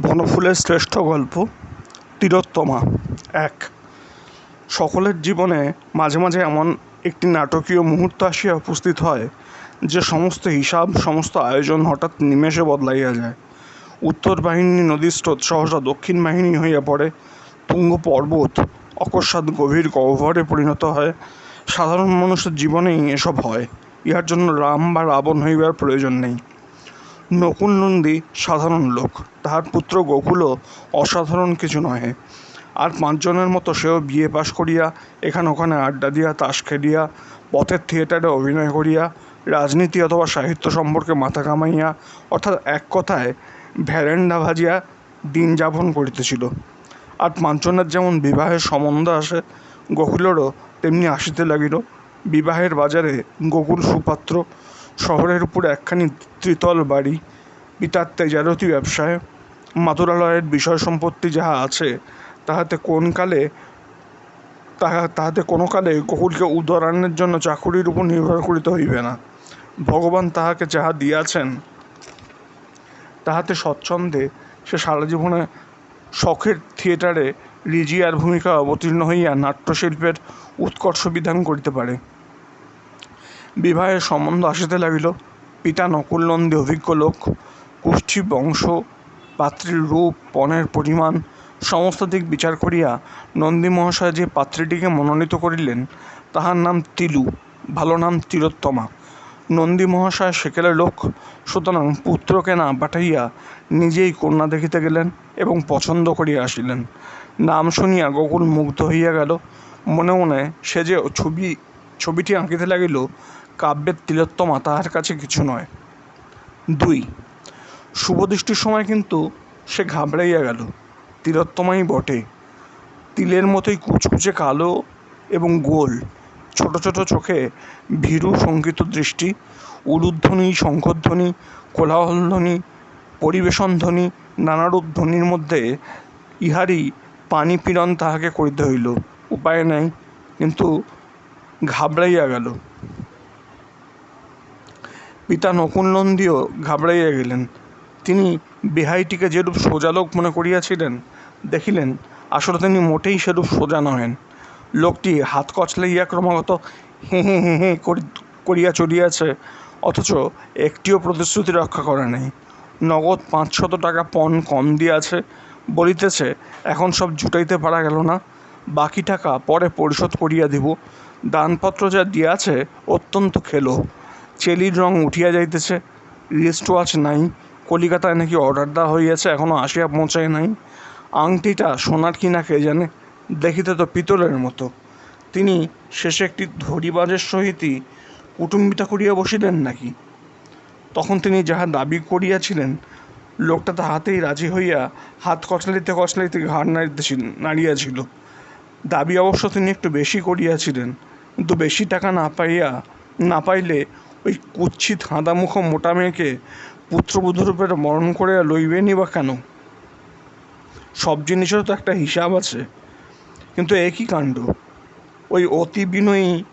বনফুলের শ্রেষ্ঠ গল্প তিলোত্তমা এক, সকলের জীবনে মাঝে মাঝে এমন একটি নাটকীয় মুহূর্ত আসিয়া উপস্থিত হয়, যে সমস্ত হিসাব, সমস্ত আয়োজন হঠাৎ নিমেষে বদলাইয়া যায়। উত্তর বাহিনী নদীর স্রোত সহসা দক্ষিণ বাহিনী হইয়া পড়ে। তুঙ্গ পর্বত, অকস্মাৎ গভীর গহ্বরে পরিণত হয়। সাধারণ মানুষের জীবনেই এসব হয়। ইহার জন্য রাম বা রাবণ হইবার প্রয়োজন নেই। নকুল নন্দী সাধারণ লোক। তাহার পুত্র গোকুলও অসাধারণ কিছু নহে। আর পাঁচজনের মতো সেও বিএ পাশ করিয়া এখানে ওখানে আড্ডা দিয়া, তাস খেলিয়া, পথের থিয়েটারে অভিনয় করিয়া, রাজনীতি অথবা সাহিত্য সম্পর্কে মাথা কামাইয়া অর্থাৎ এক কথায় ভ্যারেন্ডা ভাজিয়া দিন যাপন করিতেছিল। আর পাঁচজনের যেমন বিবাহের সম্বন্ধ আসে, গোকুলেরও তেমনি আসিতে লাগিল। বিবাহের বাজারে গোকুল সুপাত্র শহরের উপরে একখানি ত্রিতল বাড়ি পিতার তেজারতি ব্যবসায়। মাতুরালয়ের বিষয় সম্পত্তি যাহা আছে, তাহাতে কোন কালে, তাহা, তাহাতে কোনো কালে গোকুলকে উদরানের জন্য চাকুরির উপর নির্ভর করিতে হইবে না। ভগবান তাহাকে যাহা দিয়াছেন, তাহাতে স্বচ্ছন্দে সে সারা জীবনে শখের থিয়েটারে রিজিয়ার ভূমিকা অবতীর্ণ হইয়া নাট্যশিল্পের উৎকর্ষ বিধান করিতে পারে। বিবাহের সম্বন্ধ আসিতে লাগিল। পিতা নকুল নন্দী অভিজ্ঞ লোক, কুষ্ঠি বংশ, পাত্রীর রূপ, পণের পরিমাণ, সমস্ত দিক বিচার করিয়া নন্দী মহাশয় যে পাত্রীটিকে মনোনীত করিলেন, তাহার নাম তিলু, ভালো নাম তিলোত্তমা। নন্দী মহাশয় সেকেলে লোক, সুতরাং পুত্রকে না পাঠাইয়া নিজেই কন্যা দেখিতে গেলেন এবং পছন্দ করিয়া আসিলেন। নাম শুনিয়া গোকুল মুগ্ধ হইয়া গেল। মনে মনে সে যে ছবি ছবিটি আঁকিতে লাগিল কাব্যের তিলোত্তমা, তাহার কাছে কিছু নয়। দুই শুভদৃষ্টির সময় কিন্তু সে ঘাবড়াইয়া গেল। তিলোত্তমাই বটে। তিলের মতোই কুচকুচে কালো এবং গোল। ছোট ছোট চোখে ভীরু শঙ্কিত দৃষ্টি, উলুধ্বনি, শঙ্খধ্বনি, কোলাহলধ্বনি, পরিবেশন ধ্বনি, নানারূপ ধ্বনির মধ্যে ইহারই পানি পীড়ন তাহাকে করিতে হইল। উপায় নাই, কিন্তু ঘাবড়াইয়া গেল। পিতা নকুল নন্দীও ঘাবড়াইয়া গেলেন। তিনি বেহাইটিকে যেরূপ সোজা লোক মনে করিয়াছিলেন, দেখিলেন আসলে তিনি মোটেই সেরূপ সোজা নহেন। লোকটি হাত কচলাইয়া ক্রমাগত হে হে হে হে করিয়া চলিয়াছে, অথচ একটিও প্রতিশ্রুতি রক্ষা করে নাই। নগদ পাঁচশত টাকা পণ কম দিয়াছে, বলিতেছে, এখন সব জুটাইতে পারা গেল না, বাকি টাকা পরে পরিশোধ করিয়া দিব। দানপত্র যা দিয়াছে অত্যন্ত খেলো। চেলির রং উঠিয়া যাইতেছে। রিস্ট ওয়াচ নাই। কলিকাতায় নাকি অর্ডার দেওয়া হইয়াছে এখনও আসিয়া পৌঁছায় নাই। আংটিটা সোনার কিনা কে জানে? দেখিতে তো পিতলের মতো। তিনি শেষে একটি ধরিবাজের সহিতই কুটুম্বিতা করিয়া বসিলেন নাকি? তখন তিনি যাহা দাবি করিয়াছিলেন, লোকটা তাহাতেই রাজি হইয়া হাত কচলাইতে কচলাইতে ঘাড় নাড়িতে নাড়িয়াছিল। দাবি অবশ্য তিনি একটু বেশি করিয়াছিলেন। কিন্তু বেশি টাকা না পাইয়া, না পাইলে ওই কুৎসিত হাঁদামুখ মোটা মেয়েকে পুত্রবধূরূপে মরণ করে লইবেনই বা কেন? সব জিনিসেরও তো একটা হিসাব আছে। কিন্তু একই কাণ্ড? ওই অতি বিনয়ী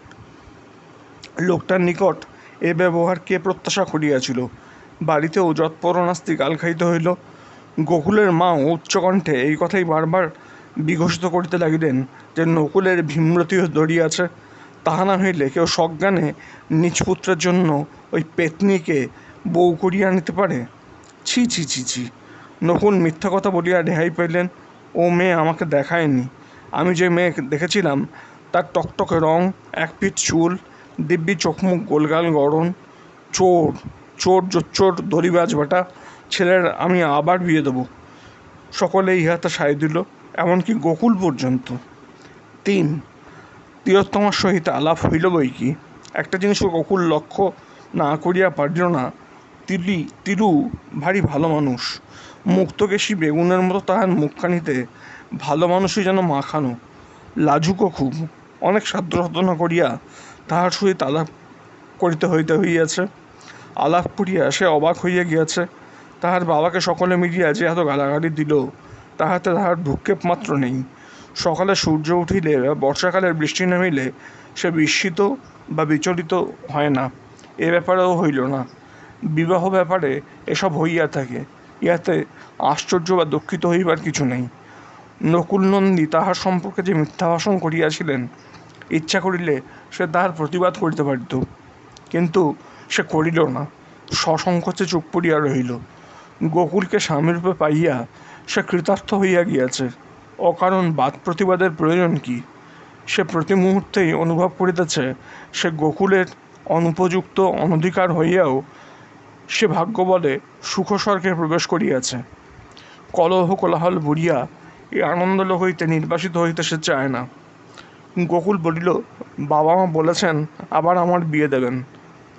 লোকটার নিকট এ ব্যবহার কে প্রত্যাশা করিয়াছিল? বাড়িতে বাড়িতেও যৎপরণাস্তি গাল খাইতে হইল। গোকুলের মা উচ্চকণ্ঠে এই কথাই বারবার বিঘোষিত করিতে লাগিলেন যে নকুলের ভীমরতিও দড়িয়াছে তাহা না হইলে কেউ সজ্ঞানে নিজ পুত্রের জন্য ওই পেতনিকে বউ করিয়া আনিতে পারে? ছি ছি ছি ছি। নকুল মিথ্যা কথা বলিয়া রেহাই পাইলেন। ও মেয়ে আমাকে দেখায়নি। আমি যে মেয়ে দেখেছিলাম, তার টকটকে রং, এক পিঠ চুল, দিব্যি চোখমুখ গোলগাল গড়ন, চোর চোর জোচ্চোর দড়িবাজ বেটা, ছেলের আমি আবার বিয়ে দেবো। সকলে ইহাতে সায় দিল, এমনকি গোকুল পর্যন্ত। তিন তিলোত্তমার সহিত আলাপ হইল বই কি? একটা জিনিস গোকুল লক্ষ্য না করিয়া পারিল না। তিলি তিরু ভারী ভালো মানুষ। মুক্তকেশী বেগুনের মতো তাহার মুখখানিতে ভালো মানুষই যেন মাখানো। লাজুকও খুব। অনেক সাধ্য সাধনা করিয়া তাহার সহিত আলাপ করিতে হইতে হইয়াছে। আলাপ করিয়া সে অবাক হইয়া গিয়াছে। তাহার বাবাকে সকলে মিলিয়া যে এত গালাগালি দিল, তাহাতে তাহার ভূক্ষেপ মাত্র নেই। সকালে সূর্য উঠিলে বা বর্ষাকালের বৃষ্টি নামিলে সে বিস্মিত বা বিচলিত হয় না। এ ব্যাপারেও হইল না। বিবাহ ব্যাপারে এসব হইয়া থাকে। ইহাতে আশ্চর্য বা দুঃখিত হইবার কিছু নেই। নকুলনন্দী তাহার সম্পর্কে যে মিথ্যা ভাষণ করিয়াছিলেন, ইচ্ছা করিলে সে তাহার প্রতিবাদ করিতে পারিত। কিন্তু সে করিল না। সসংকোচে চুপ করিয়া রহিল। গোকুলকে স্বামীরূপে পাইয়া সে কৃতার্থ হইয়া গিয়াছে। অকারণ বাদ প্রতিবাদের প্রয়োজন কি? সে প্রতি মুহূর্তেই অনুভব করিতেছে, সে গোকুলের অনুপযুক্ত অনধিকার হইয়াও সে ভাগ্য বলে সুখস্বর্গে প্রবেশ করিয়াছে। কলহ কোলাহল বুড়িয়া এই আনন্দলোক হইতে নির্বাসিত হইতে সে চায় না। গোকুল বলিল বাবা মা বলেছেন আবার আমার বিয়ে দেবেন।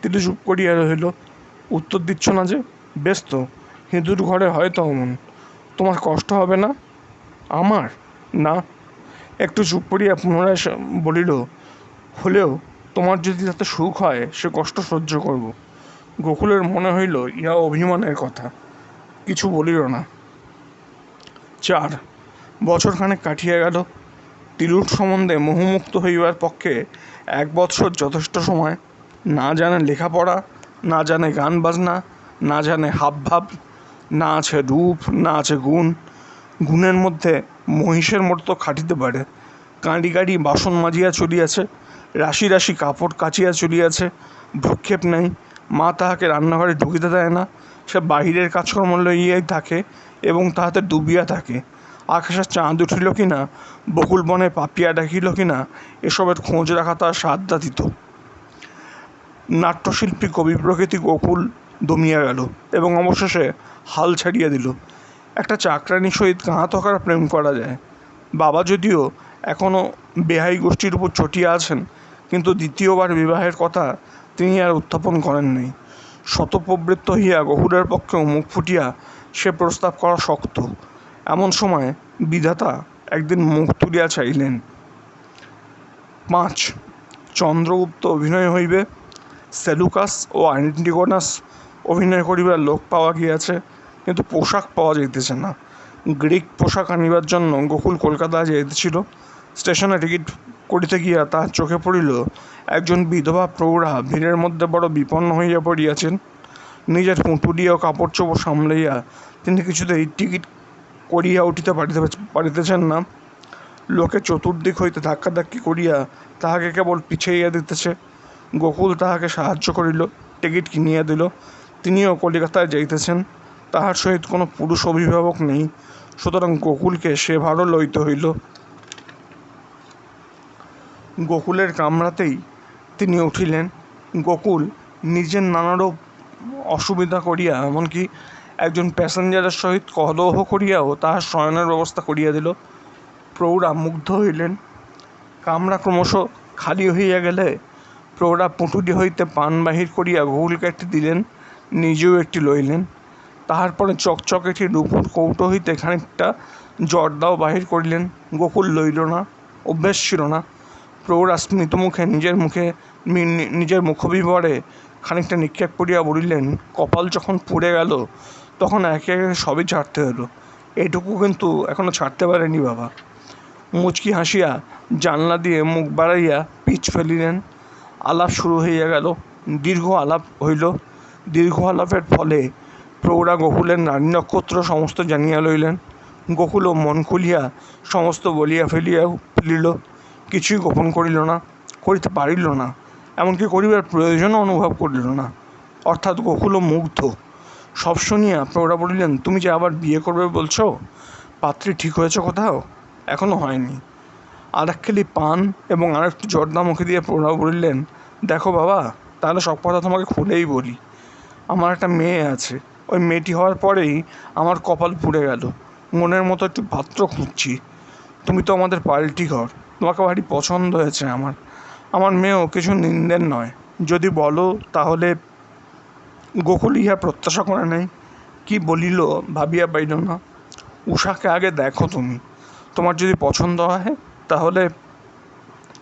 তিনি চুপ করিয়া রহিল, উত্তর দিচ্ছ না যে, ব্যস্ত হিঁদুর ঘরে হয়তো অমন তোমার কষ্ট হবে না? আমার? না। একটু চুপ করিয়া পুনরায় বলিল, হলেও তোমার যদি তাতে সুখ হয়, সে কষ্ট সহ্য করব গোকুলের মনে হইল, ইহা অভিমানের কথা। কিছু বলিল না। চার বছরখানেক কাটিয়া গেল। তিলুর সম্বন্ধে মোহমুক্ত হইবার পক্ষে এক বৎসর যথেষ্ট সময়। না জানে লেখাপড়া, না জানে গান বাজনা, না জানে হাবভাব, না আছে রূপ, না আছে গুণ। গুণের মধ্যে মহিষের মতো খাটিতে পারে। কাঁড়ি কাঁড়ি বাসন মাজিয়া চলিয়াছে, রাশি রাশি কাপড় কাচিয়া চলিয়াছে, ভ্রক্ষেপ নাই, মা তাহাকে রান্নাঘরে ঢুকিতে দেয় না, সে বাহিরের কাজকর্ম লইয়াই থাকে এবং তাহাতে ডুবিয়া থাকে। আকাশে চাঁদ উঠিল কি না বকুল বনে পাপিয়া ডাকিল কি না এসবের খোঁজ রাখা তার দিত নাট্যশিল্পী কবি প্রকৃতি গোকুল দমিয়া গেল এবং অবশেষে হাল ছাড়িয়া দিল। একটা চাকরানির সহিত কাহা তকার প্রেম করা যায়। বাবা যদিও এখনও বেহাই গোষ্ঠীর উপর চটিয়া আছেন, কিন্তু দ্বিতীয়বার বিবাহের কথা তিনি আর উত্থাপন করেন নাই। শতপ্রবৃত্ত হইয়া গহুরের পক্ষেও মুখ ফুটিয়া সে প্রস্তাব করা শক্ত। এমন সময় বিধাতা একদিন মুখ তুলিয়া চাইলেন পাঁচ, চন্দ্রগুপ্ত অভিনয় হইবে। সেলুকাস ও অ্যান্টিগোনাস অভিনয় করিবার লোক পাওয়া গিয়াছে। কিন্তু পোশাক পাওয়া যাইতেছে না। গ্রিক পোশাক আনিবার জন্য গোকুল কলকাতায় যাইতেছিল। স্টেশনে টিকিট করিতে গিয়া তাহার চোখে পড়িল, একজন বিধবা প্রৌঢ়া ভিড়ের মধ্যে বড় বিপন্ন হইয়া পড়িয়াছেন। নিজের পুঁটুলি ও কাপড় চোপড় সামলাইয়া তিনি কিছুতেই টিকিট করিয়া উঠিতে পারিতে পারিতেছেন না। লোকে চতুর্দিক হইতে ধাক্কাধাক্কি করিয়া তাহাকে কেবল পিছাইয়া দিতেছে। গোকুল তাহাকে সাহায্য করিল, টিকিট কিনিয়া দিল। তিনিও কলিকাতায় যাইতেছেন। তাহার সহিত কোনো পুরুষ অভিভাবক নেই। সুতরাং গোকুলকে সে ভারও লইতে হইল। গোকুলের কামরাতেই তিনি উঠিলেন। গোকুল নিজের নানারূপ অসুবিধা করিয়া, এমনকি একজন প্যাসেঞ্জারের সহিত কলহ করিয়াও তাহার শয়নের ব্যবস্থা করিয়া দিল। প্রৌঢ়া মুগ্ধ হইলেন। কামরা ক্রমশ খালি হইয়া গেলে প্রৌঢ়া পুঁটুলি হইতে পান বাহির করিয়া গোকুলকে একটি দিলেন, নিজেও একটি লইলেন। তাহার পরে চকচক একটি রূপুর কৌটো হইতে খানিকটা জর্দাও বাহির করিলেন। গোকুল লইল না, অভ্যেস ছিল না। প্রৌঢ়া স্মিত মুখে নিজের মুখে নিজের মুখবিবরে খানিকটা নিক্ষেপ করিয়া বলিলেন, কপাল যখন পুড়ে গেল, তখন একে একে সবই ছাড়তে হলো এটুকু কিন্তু এখনও ছাড়তে পারেনি বাবা। মুচকি হাসিয়া জানলা দিয়ে মুখ বাড়াইয়া পিচ ফেলিলেন। আলাপ শুরু হইয়া গেল, দীর্ঘ আলাপ হইল। দীর্ঘ আলাপের ফলে প্রৌঢ়া গোকুলের নারী নক্ষত্র সমস্ত জানিয়া লইলেন। গোকুলও মন খুলিয়া সমস্ত বলিয়া ফেলিয়া ফেলিল। কিছুই গোপন করিল না, করিতে পারিল না, এমনকি করিবার প্রয়োজনও অনুভব করিল না। অর্থাৎ গোকুলও মুগ্ধ। সব শুনিয়া প্রৌঢ়া বলিলেন, তুমি যে আবার বিয়ে করবে বলছো? পাত্রী ঠিক হয়েছে কোথাও? এখনও হয়নি। আর একখেলি পান এবং আর একটু জর্দা মুখে দিয়ে প্রৌঢ়া বলিলেন, দেখো বাবা, তাহলে সব কথা তোমাকে খুলেই বলি। আমার একটা মেয়ে আছে ওই মেয়েটি হওয়ার পরেই আমার কপাল পুড়ে গেল। মনের মতো একটু পাত্র খুঁজছি। তুমি তো আমাদের পাল্টি ঘর। তোমাকে ভারী পছন্দ হয়েছে আমার। আমার মেয়েও কিছু নিন্দের নয়। যদি বলো তাহলে গোকুল ইহা প্রত্যাশা করে নাই। কি বলিল ভাবিয়া পাইল না। উষাকে আগে দেখো তুমি। তোমার যদি পছন্দ হয়, তাহলে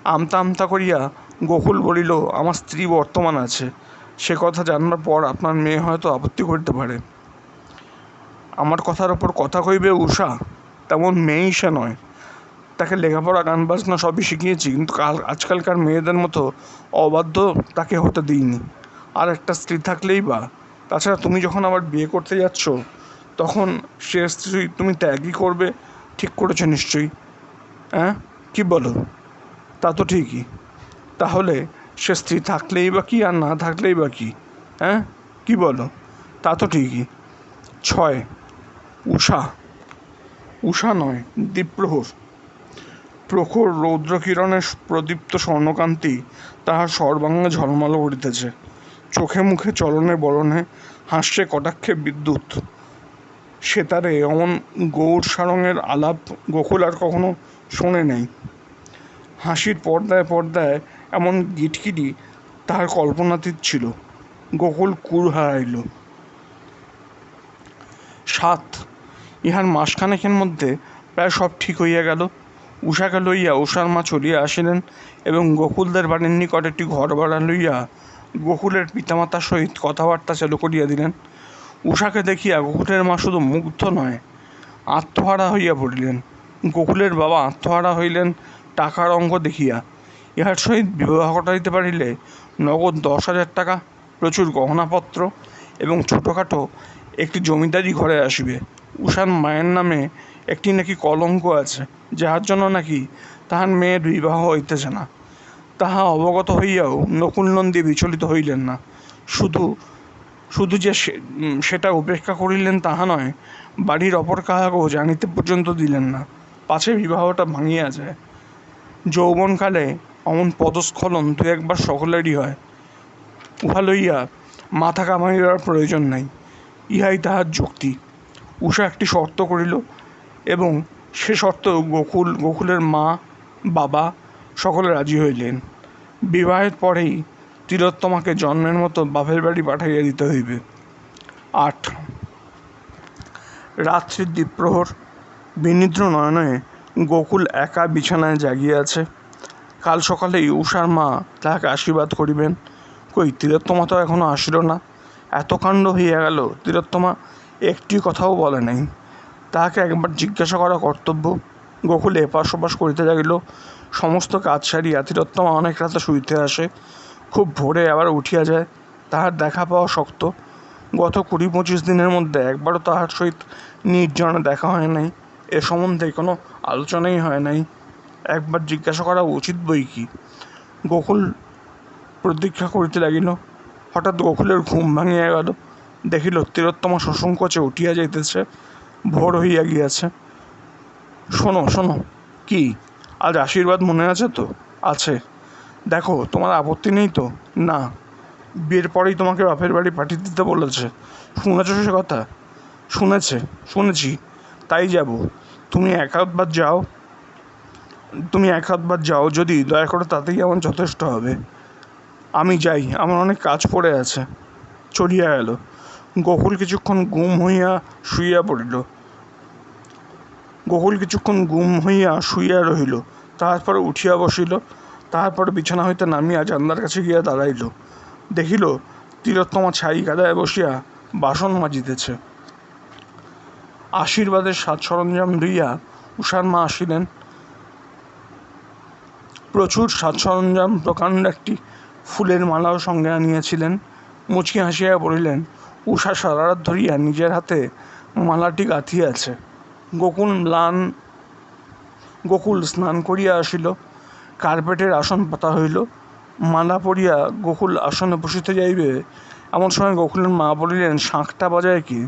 আমতা আমতা করিয়া গোকুল বলিল, আমার স্ত্রী বর্তমান আছে। সে কথা জানবার পর আপনার মেয়ে হয়তো আপত্তি করতে পারে। আমার কথার ওপর কথা কইবে উষা তেমন মেয়েই সে নয়। তাকে লেখাপড়া গান বাজনা সবই শিখিয়েছি, কিন্তু কাল, আজকালকার মেয়েদের মতো অবাধ্য তাকে হতে দিইনি। আর একটা স্ত্রী থাকলেই বা। তাছাড়া তুমি যখন আবার বিয়ে করতে যাচ্ছ, তখন সে স্ত্রী তুমি ত্যাগই করবে, ঠিক করেছ নিশ্চয়ই। হ্যাঁ কি বলো? তা তো ঠিকই। তাহলে সে স্ত্রী থাকলেই বা কি আর না থাকলেই বা কি? হ্যাঁ? কি বলো? তা তো ঠিকই। ছয়, উষা। উষা নয়, দ্বীপ্রহর। প্রখর রৌদ্রকিরণের প্রদীপ্ত স্বর্ণকান্তি তাহার সর্বাঙ্গে ঝলমল করিতেছে। চোখে মুখে চলনে বলনে হাস্যে কটাক্ষে বিদ্যুৎ। সেতারে অমন গৌর সারঙের আলাপ গোকুল আর কখনো শোনে নাই। হাসির পর্দায় পর্দায় এমন গিটকিটি তাহার কল্পনাতীত ছিল। গোকুল কুর হারাইল সাত। ইহার মাসখানেকের মধ্যে প্রায় সব ঠিক হইয়া গেল। উষাকে লইয়া উষার মা চলিয়া আসিলেন এবং গোকুলদের বাড়ির নিকট একটি ঘর ভাড়া লইয়া গোকুলের পিতামাতার সহিত কথাবার্তা চালু করিয়া দিলেন। উষাকে দেখিয়া গোকুলের মা শুধু মুগ্ধ নয়, আত্মহারা হইয়া পড়িলেন। গোকুলের বাবা আত্মহারা হইলেন টাকার অঙ্ক দেখিয়া ইহার সহিত বিবাহ ঘটাইতে পারিলে নগদ দশ হাজার টাকা, প্রচুর গহনাপত্র এবং ছোটোখাটো একটি জমিদারি ঘরে আসিবে। উষার মায়ের নামে একটি নাকি কলঙ্ক আছে, যাহার জন্য নাকি তাহার মেয়ের বিবাহ হইতেছে না। তাহা অবগত হইয়াও নকুল নন্দী বিচলিত হইলেন না। শুধু শুধু যে সেটা উপেক্ষা করিলেন তাহা নয়, বাড়ির অপর কাহাকেও জানিতে পর্যন্ত দিলেন না। পাছে বিবাহটা ভাঙিয়া যায়। যৌবনকালে অমন পদস্খলন দু একবার সকলেরই হয়। উহা লইয়া মাথা কামাইবার প্রয়োজন নাই, ইহাই তাহার যুক্তি। উষা একটি শর্ত করিল এবং সে শর্ত গোকুল, গোকুলের মা, বাবা সকলে রাজি হইলেন। বিবাহের পরেই তিলোত্তমাকে জন্মের মতো বাপের বাড়ি পাঠাইয়া দিতে হইবে। আট। রাত্রির দ্বীপ্রহর বিনিদ্র নয়নে গোকুল একা বিছানায় জাগিয়া আছে। কাল সকালে উষার মা তাহাকে আশীর্বাদ করিবেন। কই, তিলোত্তমা তো এখনও আসিল না। এত কাণ্ড হইয়া গেল, তিলোত্তমা একটি কথাও বলে নাই। তাহাকে একবার জিজ্ঞাসা করা কর্তব্য। গোকুল এপাশ ওপাশ করিতে লাগিল। সমস্ত কাজ সারিয়া তিলোত্তমা অনেক রাতে শুইতে আসে। খুব ভোরে আবার উঠিয়া যায়। তাহার দেখা পাওয়া শক্ত। গত কুড়ি পঁচিশ দিনের মধ্যে একবারও তাহার সহিত নির্জনে দেখা হয় নাই। এ সম্বন্ধে কোনো আলোচনাই হয় নাই। একবার জিজ্ঞাসা করা উচিত বই কি? গোকুল প্রতীক্ষা করিতে লাগিল। হঠাৎ গোকুলের ঘুম ভাঙিয়া গেল। দেখিল তিলোত্তমা সসংকোচে উঠিয়া যাইতেছে, ভোর হইয়া গিয়াছে। শোনো শোনো, কি? আজ আশীর্বাদ মনে আছে তো? আছে। দেখো, তোমার আপত্তি নেই তো? না। বিয়ের পরেই তোমাকে বাপের বাড়ি পাঠিয়ে দিতে বলেছে। শুনেছ সে কথা? শুনেছে, শুনেছি। তাই যাব। তুমি এক হাতবার যাও। তুমি এক হাতবার যাও, যদি দয়া করে তাতেই আমার যথেষ্ট হবে। আমি যাই, আমার অনেক কাজ পড়ে আছে। চলিয়া গেল। গোকুল কিছুক্ষণ গুম হইয়া শুইয়া পড়িল। গোকুল কিছুক্ষণ গুম হইয়া শুইয়া রহিল। তারপর উঠিয়া বসিল। তারপর বিছানা হইতে নামিয়া জানলার কাছে গিয়া দাঁড়াইল। দেখিল তিলোত্তমা ছাই কাদায় বসিয়া বাসন মাজিতেছে। আশীর্বাদের সাজ সরঞ্জাম লইয়া উষার মা আসিলেন। প্রচুর সাজ সরঞ্জাম, প্রকাণ্ড একটি ফুলের মালাও সঙ্গে আনিয়াছিলেন। মুচকি হাসিয়া বলিলেন, উষা সারারাত ধরিয়া নিজের হাতে মালাটি গাঁথিয়াছে। গোকুল ম্লান, গোকুল স্নান করিয়া আসিল। কার্পেটের আসন পাতা হইল। মালা পড়িয়া গোকুল আসনে বসিতে যাইবে। এমন সময় গোকুলের মা বলিলেন, শাঁখটা বাজায় কি?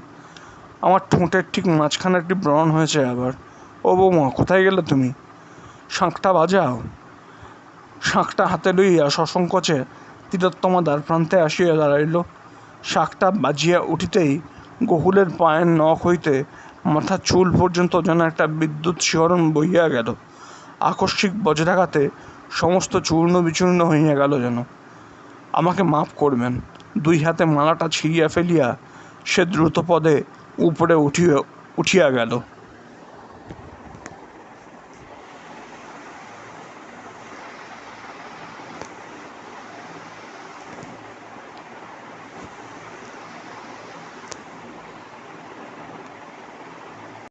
আমার ঠোঁটের ঠিক মাঝখানে একটি ব্রণ হয়েছে আবার। ও বৌমা, কোথায় গেলে তুমি? শাঁখটা বাজাও। শাঁখটা হাতে লইয়া সসংকোচে তিলোত্তমা দ্বার প্রান্তে আসিয়া দাঁড়াইল। শাঁখটা বাজিয়া উঠিতেই গহুলের পায়ের নখ হইতে মাথার চুল পর্যন্ত যেন একটা বিদ্যুৎ শিহরণ বইয়া গেল। আকস্মিক বজ্রাঘাতে সমস্ত চূর্ণ বিচূর্ণ হইয়া গেল যেন। আমাকে মাফ করবেন, দুই হাতে মালাটা ছিঁড়িয়া ফেলিয়া সে দ্রুত পদে উপরে উঠিয়া উঠিয়া গেল।